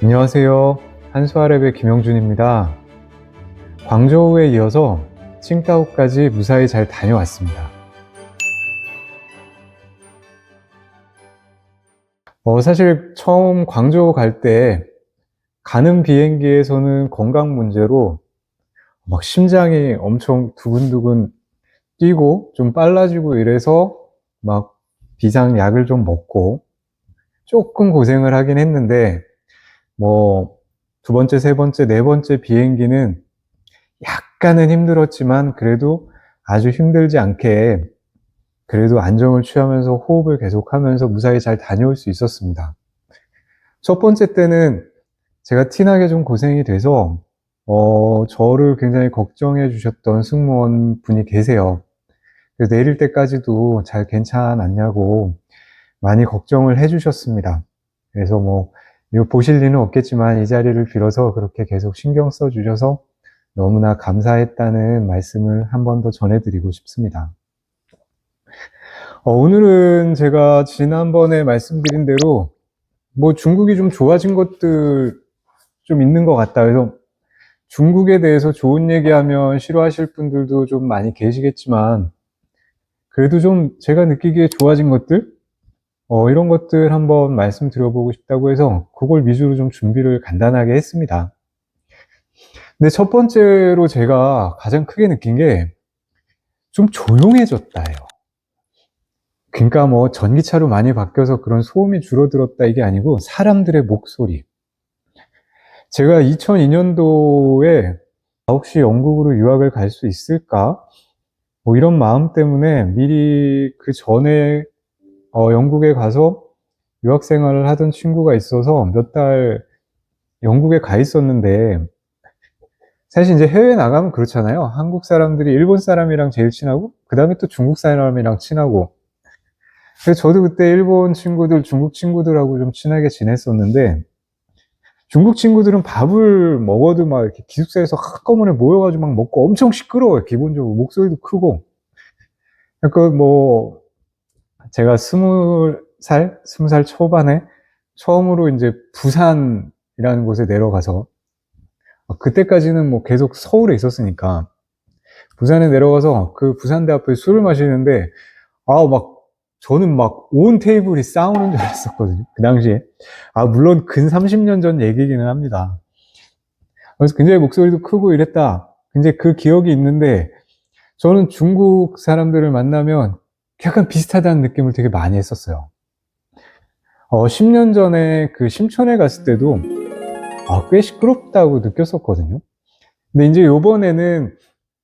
안녕하세요. 한수아랩의 김영준입니다. 광저우에 이어서 칭다오까지 무사히 잘 다녀왔습니다. 어, 사실 처음 광저우 갈 때 가는 비행기에서는 건강 문제로 막 심장이 엄청 두근두근 뛰고 좀 빨라지고 이래서 막 비상약을 좀 먹고 조금 고생을 하긴 했는데 뭐 두 번째, 세 번째, 네 번째 비행기는 약간은 힘들었지만 그래도 아주 힘들지 않게 그래도 안정을 취하면서 호흡을 계속하면서 무사히 잘 다녀올 수 있었습니다. 첫 번째 때는 제가 티나게 좀 고생이 돼서 어, 저를 굉장히 걱정해 주셨던 승무원 분이 계세요. 내릴 때까지도 잘 괜찮았냐고 많이 걱정을 해 주셨습니다. 그래서 뭐 이거 보실 리는 없겠지만 이 자리를 빌어서 그렇게 계속 신경 써 주셔서 너무나 감사했다는 말씀을 한 번 더 전해드리고 싶습니다. 어, 오늘은 제가 지난번에 말씀드린 대로 뭐 중국이 좀 좋아진 것들 좀 있는 것 같다. 그래서 중국에 대해서 좋은 얘기하면 싫어하실 분들도 좀 많이 계시겠지만 그래도 좀 제가 느끼기에 좋아진 것들 어, 이런 것들 한번 말씀드려보고 싶다고 해서 그걸 위주로 좀 준비를 간단하게 했습니다. 근데 첫 번째로 제가 가장 크게 느낀 게 좀 조용해졌다예요. 그러니까 뭐 전기차로 많이 바뀌어서 그런 소음이 줄어들었다 이게 아니고 사람들의 목소리. 제가 2002년도에 혹시 영국으로 유학을 갈 수 있을까? 뭐 이런 마음 때문에 미리 그 전에 어, 영국에 가서 유학 생활을 하던 친구가 있어서 몇 달 영국에 가 있었는데 사실 이제 해외 나가면 그렇잖아요. 한국 사람들이 일본 사람이랑 제일 친하고 그 다음에 또 중국 사람이랑 친하고 그래서 저도 그때 일본 친구들, 중국 친구들하고 좀 친하게 지냈었는데 중국 친구들은 밥을 먹어도 막 이렇게 기숙사에서 한꺼번에 모여가지고 막 먹고 엄청 시끄러워요. 기본적으로 목소리도 크고. 그러니까 뭐 제가 스물 살, 스무 살 초반에 처음으로 이제 부산이라는 곳에 내려가서 그때까지는 뭐 계속 서울에 있었으니까 부산에 내려가서 그 부산대 앞에 술을 마시는데 아 막 저는 막 온 테이블이 싸우는 줄 알았었거든요. 그 당시에. 아 물론 근 30년 전 얘기기는 합니다. 그래서 굉장히 목소리도 크고 이랬다. 이제 그 기억이 있는데 저는 중국 사람들을 만나면 약간 비슷하다는 느낌을 되게 많이 했었어요. 어, 10년 전에 그 심천에 갔을 때도 아, 꽤 시끄럽다고 느꼈었거든요. 근데 이제 요번에는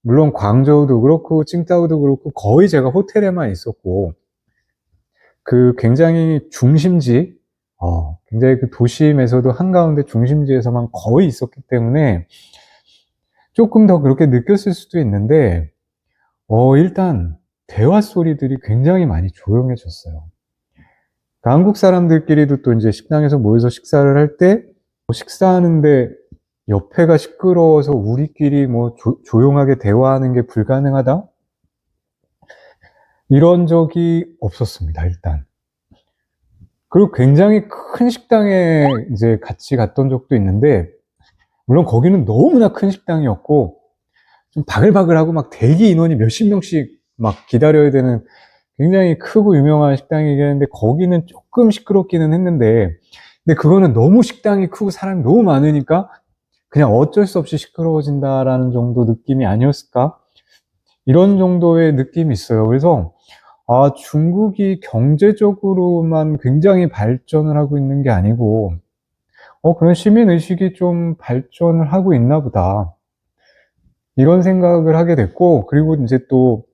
물론 광저우도 그렇고 칭다오도 그렇고 거의 제가 호텔에만 있었고 그 굉장히 중심지 어, 굉장히 그 도심에서도 한가운데 중심지에서만 거의 있었기 때문에 조금 더 그렇게 느꼈을 수도 있는데 어, 일단 대화 소리들이 굉장히 많이 조용해졌어요. 그러니까 한국 사람들끼리도 또 이제 식당에서 모여서 식사를 할 때 식사하는데 옆에가 시끄러워서 우리끼리 뭐 조, 조용하게 대화하는 게 불가능하다? 이런 적이 없었습니다, 일단. 그리고 굉장히 큰 식당에 이제 같이 갔던 적도 있는데, 물론 거기는 너무나 큰 식당이었고, 좀 바글바글하고 막 대기 인원이 몇십 명씩 막 기다려야 되는 굉장히 크고 유명한 식당이긴 했는데, 거기는 조금 시끄럽기는 했는데, 근데 그거는 너무 식당이 크고 사람이 너무 많으니까 그냥 어쩔 수 없이 시끄러워진다라는 정도 느낌이 아니었을까? 이런 정도의 느낌이 있어요. 그래서, 아, 중국이 경제적으로만 굉장히 발전을 하고 있는 게 아니고, 어, 그런 시민의식이 좀 발전을 하고 있나 보다. 이런 생각을 하게 됐고, 그리고 이제 또,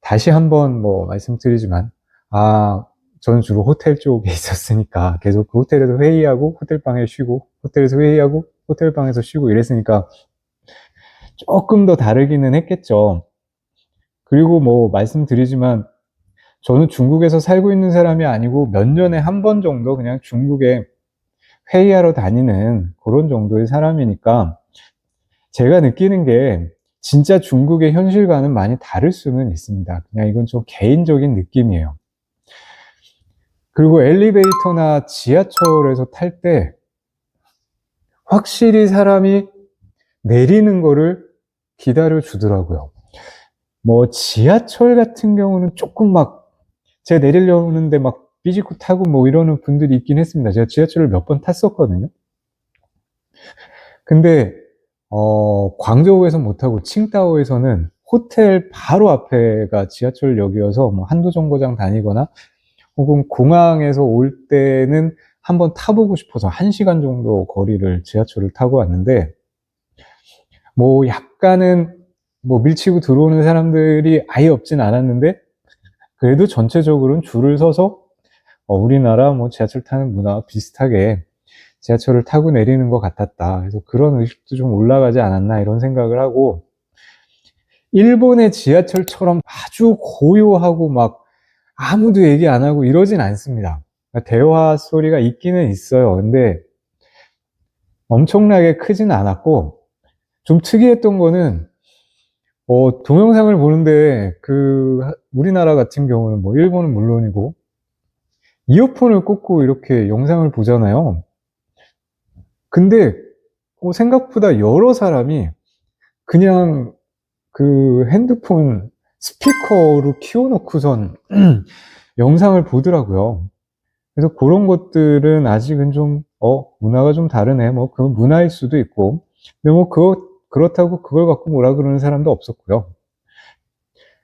다시 한번 뭐 말씀드리지만, 아, 저는 주로 호텔 쪽에 있었으니까 계속 그 호텔에서 회의하고, 호텔방에 쉬고, 호텔에서 회의하고, 호텔방에서 쉬고 이랬으니까 조금 더 다르기는 했겠죠. 그리고 뭐 말씀드리지만 저는 중국에서 살고 있는 사람이 아니고 몇 년에 한 번 정도 그냥 중국에 회의하러 다니는 그런 정도의 사람이니까 제가 느끼는 게 진짜 중국의 현실과는 많이 다를 수는 있습니다. 그냥 이건 좀 개인적인 느낌이에요. 그리고 엘리베이터나 지하철에서 탈 때 확실히 사람이 내리는 거를 기다려 주더라고요. 뭐 지하철 같은 경우는 조금 막 제가 내리려는데 막 삐지고 타고 뭐 이러는 분들이 있긴 했습니다. 제가 지하철을 몇 번 탔었거든요. 근데 어, 광저우에서 못하고 칭다오에서는 호텔 바로 앞에가 지하철역이어서 뭐 한두 정거장 다니거나 혹은 공항에서 올 때는 한번 타보고 싶어서 한 시간 정도 거리를 지하철을 타고 왔는데 뭐 약간은 뭐 밀치고 들어오는 사람들이 아예 없진 않았는데 그래도 전체적으로는 줄을 서서 어, 우리나라 뭐 지하철 타는 문화와 비슷하게 지하철을 타고 내리는 것 같았다. 그래서 그런 의식도 좀 올라가지 않았나 이런 생각을 하고 일본의 지하철처럼 아주 고요하고 막 아무도 얘기 안 하고 이러진 않습니다. 그러니까 대화 소리가 있기는 있어요. 근데 엄청나게 크진 않았고 좀 특이했던 거는 어, 동영상을 보는데 그 우리나라 같은 경우는 뭐 일본은 물론이고 이어폰을 꽂고 이렇게 영상을 보잖아요. 근데 어, 생각보다 여러 사람이 그냥 그 핸드폰 스피커로 키워놓고선 영상을 보더라고요. 그래서 그런 것들은 아직은 좀, 어, 문화가 좀 다르네. 뭐, 그 문화일 수도 있고. 근데 뭐, 그거, 그렇다고 그걸 갖고 뭐라 그러는 사람도 없었고요.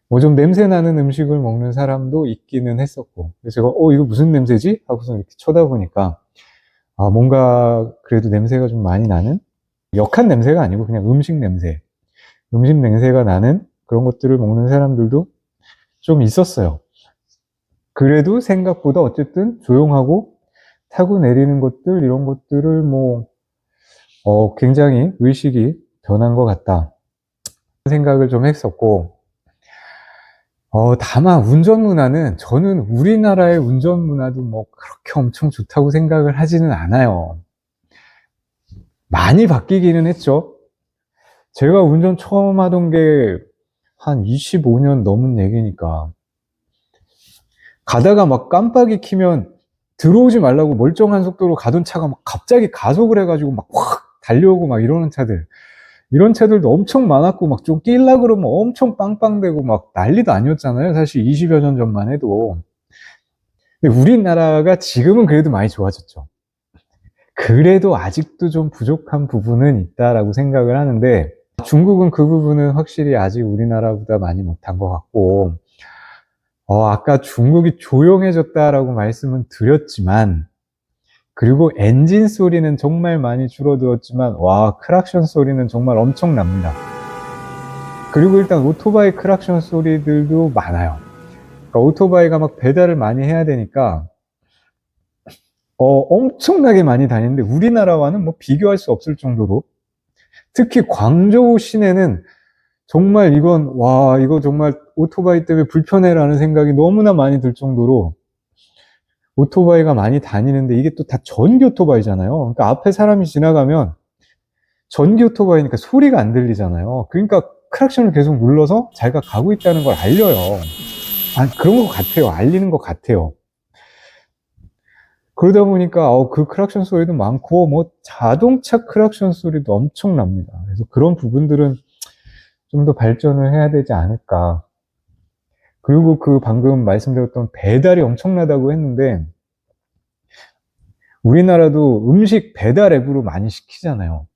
뭐 좀 냄새 나는 음식을 먹는 사람도 있기는 했었고. 그래서 제가, 어, 이거 무슨 냄새지? 하고서 이렇게 쳐다보니까, 아, 뭔가 그래도 냄새가 좀 많이 나는? 역한 냄새가 아니고 그냥 음식 냄새. 음식 냄새가 나는 그런 것들을 먹는 사람들도 좀 있었어요. 그래도 생각보다 어쨌든 조용하고 타고 내리는 것들, 이런 것들을 뭐, 어, 굉장히 의식이 변한 것 같다. 생각을 좀 했었고, 어, 다만 운전 문화는 저는 우리나라의 운전 문화도 뭐 그렇게 엄청 좋다고 생각을 하지는 않아요. 많이 바뀌기는 했죠. 제가 운전 처음 하던 게 한 25년 넘은 얘기니까. 가다가 막 깜빡이 키면 들어오지 말라고 멀쩡한 속도로 가던 차가 막 갑자기 가속을 해가지고 막 확 달려오고 막 이러는 차들. 이런 차들도 엄청 많았고 막좀 끼려 그러면 엄청 빵빵대고 막 난리도 아니었잖아요. 사실 20여 년 전만 해도. 근데 우리나라가 지금은 그래도 많이 좋아졌죠. 그래도 아직도 좀 부족한 부분은 있다라고 생각을 하는데 중국은 그 부분은 확실히 아직 우리나라보다 많이 못한 것 같고 어, 아까 중국이 조용해졌다라고 말씀은 드렸지만 그리고 엔진 소리는 정말 많이 줄어들었지만 와 크락션 소리는 정말 엄청납니다. 그리고 일단 오토바이 크락션 소리들도 많아요. 그러니까 오토바이가 막 배달을 많이 해야 되니까 어, 엄청나게 많이 다니는데 우리나라와는 뭐 비교할 수 없을 정도로 특히 광저우 시내는 정말 이건 와 이거 정말 오토바이 때문에 불편해라는 생각이 너무나 많이 들 정도로 오토바이가 많이 다니는데 이게 또 다 전기 오토바이잖아요. 그러니까 앞에 사람이 지나가면 전기 오토바이니까 소리가 안 들리잖아요. 그러니까 크락션을 계속 눌러서 자기가 가고 있다는 걸 알려요. 아, 그런 것 같아요. 알리는 것 같아요. 그러다 보니까 어, 그 크락션 소리도 많고 뭐 자동차 크락션 소리도 엄청납니다. 그래서 그런 부분들은 좀 더 발전을 해야 되지 않을까. 그리고 그 방금 말씀드렸던 배달이 엄청나다고 했는데 우리나라도 음식 배달 앱으로 많이 시키잖아요.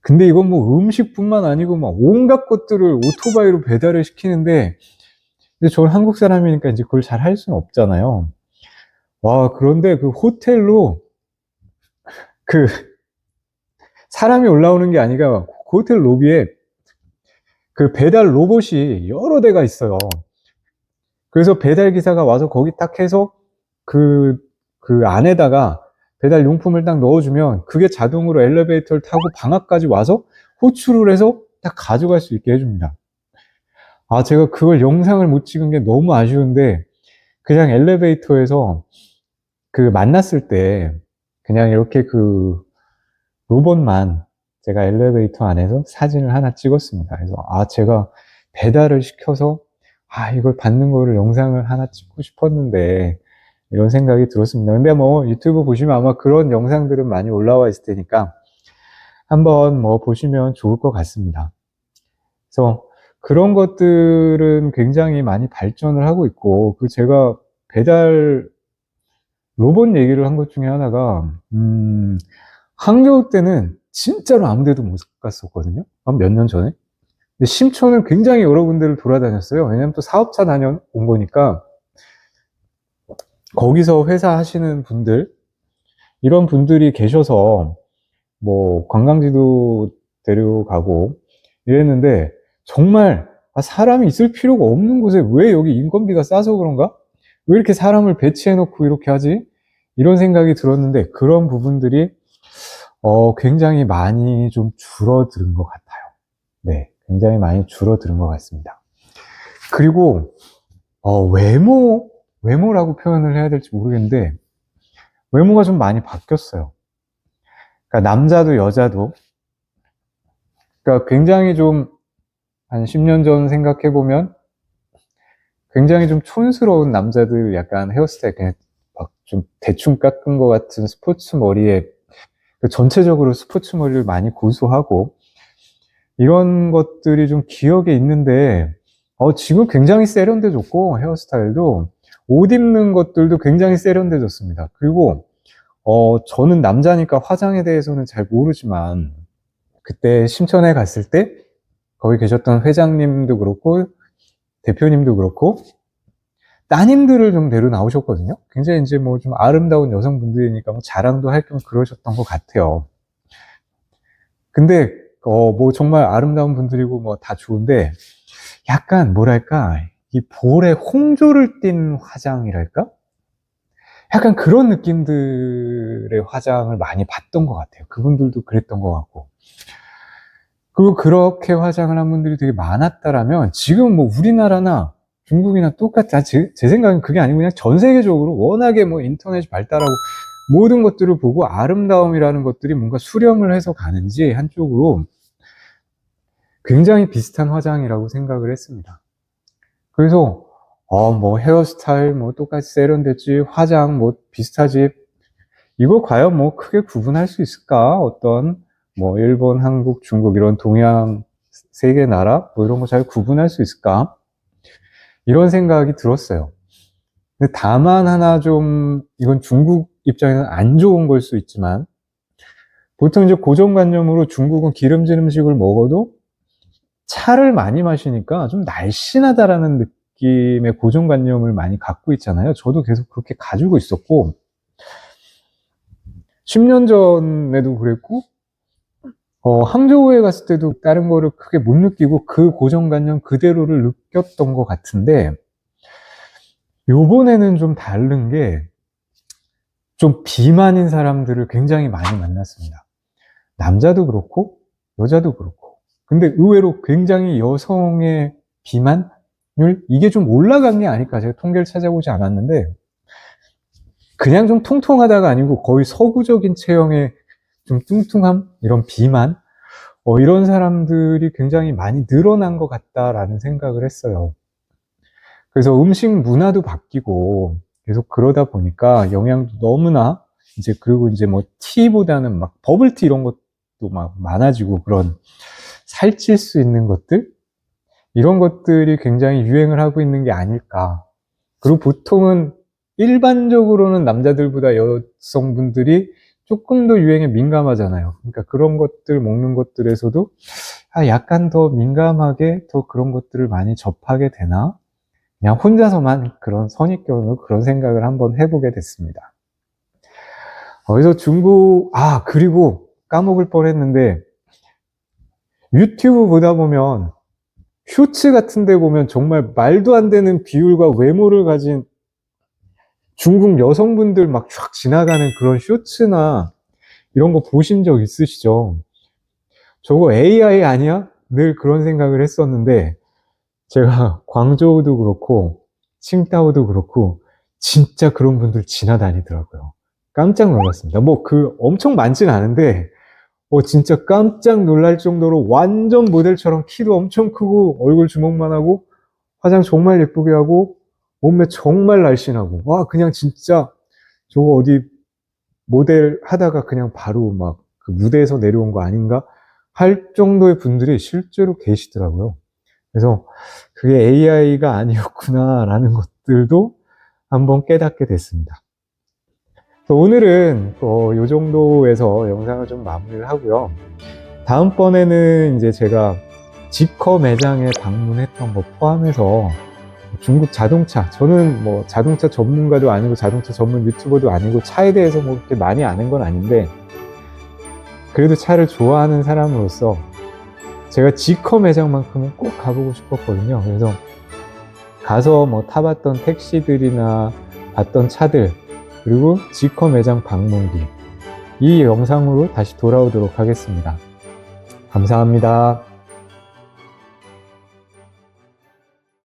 근데 이건 뭐 음식뿐만 아니고 막 온갖 것들을 오토바이로 배달을 시키는데 근데 저는 한국 사람이니까 이제 그걸 잘 할 수는 없잖아요. 와, 그런데 그 호텔로 그 사람이 올라오는 게 아니라 그 호텔 로비에 그 배달 로봇이 여러 대가 있어요. 그래서 배달 기사가 와서 거기 딱 해서 그, 그 안에다가 배달 용품을 딱 넣어주면 그게 자동으로 엘리베이터를 타고 방 앞까지 와서 호출을 해서 딱 가져갈 수 있게 해줍니다. 아, 제가 그걸 영상을 못 찍은 게 너무 아쉬운데 그냥 엘리베이터에서 그 만났을 때 그냥 이렇게 그 로봇만 제가 엘리베이터 안에서 사진을 하나 찍었습니다. 그래서 아 제가 배달을 시켜서 아 이걸 받는 거를 영상을 하나 찍고 싶었는데 이런 생각이 들었습니다. 근데 뭐 유튜브 보시면 아마 그런 영상들은 많이 올라와 있을 테니까 한번 뭐 보시면 좋을 것 같습니다. 그래서 그런 것들은 굉장히 많이 발전을 하고 있고, 그 제가 배달 로봇 얘기를 한 것 중에 하나가, 음, 항저우 때는 진짜로 아무 데도 못 갔었거든요. 한 몇 년 전에. 근데 심천을 굉장히 여러 군데를 돌아다녔어요. 왜냐면 또 사업차 다녀온 거니까, 거기서 회사 하시는 분들, 이런 분들이 계셔서, 뭐, 관광지도 데려가고, 이랬는데, 정말, 아, 사람이 있을 필요가 없는 곳에 왜 여기 인건비가 싸서 그런가? 왜 이렇게 사람을 배치해놓고 이렇게 하지? 이런 생각이 들었는데, 그런 부분들이, 어, 굉장히 많이 좀 줄어든 것 같아요. 네, 굉장히 많이 줄어든 것 같습니다. 그리고, 어, 외모, 외모라고 표현을 해야 될지 모르겠는데, 외모가 좀 많이 바뀌었어요. 그러니까 남자도 여자도. 그러니까 굉장히 좀, 한 10년 전 생각해 보면, 굉장히 좀 촌스러운 남자들 약간 헤어스타일 그냥 막 좀 대충 깎은 것 같은 스포츠 머리에, 그 전체적으로 스포츠 머리를 많이 고수하고, 이런 것들이 좀 기억에 있는데, 어, 지금 굉장히 세련돼졌고, 헤어스타일도, 옷 입는 것들도 굉장히 세련돼졌습니다. 그리고, 어, 저는 남자니까 화장에 대해서는 잘 모르지만, 그때 심천에 갔을 때, 거기 계셨던 회장님도 그렇고, 대표님도 그렇고, 따님들을 좀 데려 나오셨거든요. 굉장히 이제 뭐 좀 아름다운 여성분들이니까 뭐 자랑도 할 겸 그러셨던 것 같아요. 근데, 어, 뭐 정말 아름다운 분들이고 뭐 다 좋은데, 약간 뭐랄까, 이 볼에 홍조를 띤 화장이랄까? 약간 그런 느낌들의 화장을 많이 봤던 것 같아요. 그분들도 그랬던 것 같고. 그리고 그렇게 화장을 한 분들이 되게 많았다라면 지금 뭐 우리나라나 중국이나 똑같아. 제, 제 생각엔 그게 아니고 그냥 전 세계적으로 워낙에 뭐 인터넷이 발달하고 모든 것들을 보고 아름다움이라는 것들이 뭔가 수렴을 해서 가는지 한쪽으로 굉장히 비슷한 화장이라고 생각을 했습니다. 그래서 어, 뭐 헤어스타일 뭐 똑같이 세련됐지 화장 뭐 비슷하지 이거 과연 뭐 크게 구분할 수 있을까? 어떤 뭐 일본, 한국, 중국 이런 동양 세개 나라 뭐 이런 거 잘 구분할 수 있을까? 이런 생각이 들었어요. 근데 다만 하나 좀 이건 중국 입장에는 안 좋은 걸 수 있지만 보통 이제 고정관념으로 중국은 기름진 음식을 먹어도 차를 많이 마시니까 좀 날씬하다라는 느낌의 고정관념을 많이 갖고 있잖아요. 저도 계속 그렇게 가지고 있었고 10년 전에도 그랬고 어, 항저우에 갔을 때도 다른 거를 크게 못 느끼고 그 고정관념 그대로를 느꼈던 것 같은데, 요번에는 좀 다른 게, 좀 비만인 사람들을 굉장히 많이 만났습니다. 남자도 그렇고, 여자도 그렇고. 근데 의외로 굉장히 여성의 비만율? 이게 좀 올라간 게 아닐까. 제가 통계를 찾아보지 않았는데, 그냥 좀 통통하다가 아니고 거의 서구적인 체형의 좀 뚱뚱함, 이런 비만, 어, 이런 사람들이 굉장히 많이 늘어난 것 같다라는 생각을 했어요. 그래서 음식 문화도 바뀌고 계속 그러다 보니까 영양도 너무나 이제 그리고 이제 뭐 티보다는 막 버블티 이런 것도 막 많아지고 그런 살찔 수 있는 것들 이런 것들이 굉장히 유행을 하고 있는 게 아닐까. 그리고 보통은 일반적으로는 남자들보다 여성분들이 조금 더 유행에 민감하잖아요. 그러니까 그런 것들 먹는 것들에서도 아, 약간 더 민감하게 더 그런 것들을 많이 접하게 되나? 그냥 혼자서만 그런 선입견으로 그런 생각을 한번 해보게 됐습니다. 어, 그래서 중국, 아, 그리고 까먹을 뻔 했는데, 유튜브 보다 보면, 쇼츠 같은 데 보면 정말 말도 안 되는 비율과 외모를 가진 중국 여성분들 막 쫙 지나가는 그런 쇼츠나 이런 거 보신 적 있으시죠? 저거 AI 아니야? 늘 그런 생각을 했었는데 제가 광저우도 그렇고 칭다오도 그렇고 진짜 그런 분들 지나다니더라고요. 깜짝 놀랐습니다. 뭐 그 엄청 많진 않은데 어 진짜 깜짝 놀랄 정도로 완전 모델처럼 키도 엄청 크고 얼굴 주먹만 하고 화장 정말 예쁘게 하고 몸매 정말 날씬하고, 와, 그냥 진짜 저거 어디 모델 하다가 그냥 바로 막 그 무대에서 내려온 거 아닌가 할 정도의 분들이 실제로 계시더라고요. 그래서 그게 AI가 아니었구나라는 것들도 한번 깨닫게 됐습니다. 오늘은 어, 이 정도에서 영상을 좀 마무리를 하고요. 다음번에는 이제 제가 지커 매장에 방문했던 거 포함해서 중국 자동차, 저는 뭐 자동차 전문가도 아니고 자동차 전문 유튜버도 아니고 차에 대해서 뭐 그렇게 많이 아는 건 아닌데 그래도 차를 좋아하는 사람으로서 제가 지커 매장만큼은 꼭 가보고 싶었거든요. 그래서 가서 뭐 타봤던 택시들이나 봤던 차들 그리고 지커 매장 방문기 이 영상으로 다시 돌아오도록 하겠습니다. 감사합니다.